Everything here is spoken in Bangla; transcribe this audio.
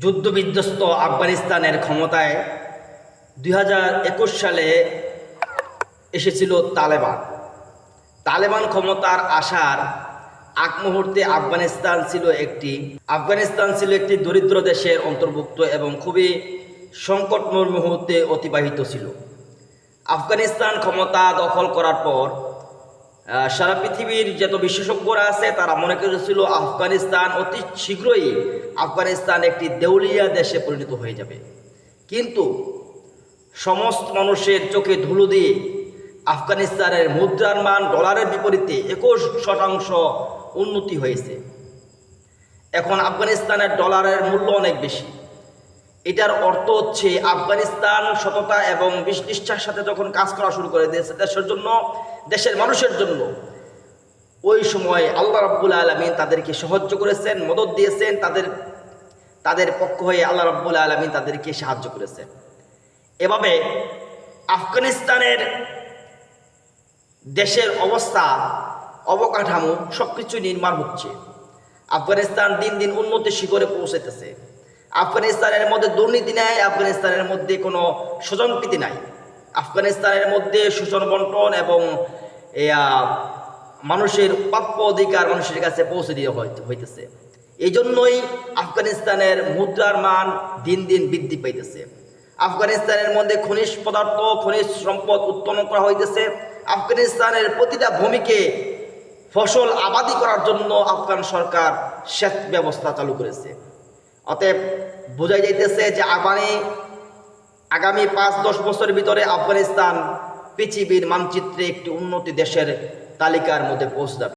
যুদ্ধবিধ্বস্ত আফগানিস্তানের ক্ষমতায় দুই হাজার একুশ সালে এসেছিল তালেবান। তালেবান ক্ষমতার আসার আগ মুহূর্তে আফগানিস্তান ছিল একটি, আফগানিস্তান ছিল একটি দরিদ্র দেশের অন্তর্ভুক্ত এবং খুবই সংকটময় মুহূর্তে অতিবাহিত ছিল। আফগানিস্তান ক্ষমতা দখল করার পর সারা পৃথিবীর যত বিশেষজ্ঞরা আছে, তারা মনে করেছিল আফগানিস্তান অতি শীঘ্রই আফগানিস্তান একটি দেউলিয়া দেশে পরিণত হয়ে যাবে। কিন্তু সমস্ত মানুষের চোখে ধুলো দিয়ে আফগানিস্তানের মুদ্রার মান ডলারের বিপরীতে একুশ শতাংশ উন্নতি হয়েছে। এখন আফগানিস্তানের ডলারের মূল্য অনেক বেশি। এটার অর্থ হচ্ছে আফগানিস্তান সততা এবং বিশ- নিষ্ঠার সাথে যখন কাজ করা শুরু করে দিয়েছে দেশের জন্য, দেশের মানুষের জন্য, ওই সময় আল্লাহ রাব্বুল আলমিন তাদেরকে সাহায্য করেছেন মদত দিয়েছেন, তাদের তাদের পক্ষ হয়ে আল্লাহ রাব্বুল আলমিন তাদেরকে সাহায্য করেছেন। এভাবে আফগানিস্তানের দেশের অবস্থা, অবকাঠামো সব কিছু নির্মাণ হচ্ছে। আফগানিস্তান দিন দিন উন্নতির শিখরে পৌঁছাইতেছে। আফগানিস্তানের মধ্যে দুর্নীতি নাই, আফগানিস্তানের মধ্যে কোনো স্বজনপ্রীতি নাই। আফগানিস্তানের মধ্যে শোষণ বন্টন এবং মানুষের প্রাপ্য অধিকার মানুষের কাছে পৌঁছে দিয়ে হইতে- হইতেছে। এই জন্যই আফগানিস্তানের মুদ্রার মান দিন দিন বৃদ্ধি পাইতেছে। আফগানিস্তানের মধ্যে খনিজ পদার্থ, খনিজ সম্পদ উৎপন্ন করা হইতেছে। আফগানিস্তানের প্রতিটা ভূমিকে ফসল আবাদি করার জন্য আফগান সরকার সেচ ব্যবস্থা চালু করেছে। অতএব বোঝাই যাইতেছে যে আগামী আগামী পাঁচ, দশ বছরের ভিতরে আফগানিস্তান পৃথিবীর মানচিত্রে একটি উন্নতি দেশের তালিকার মধ্যে পৌঁছ যাবে।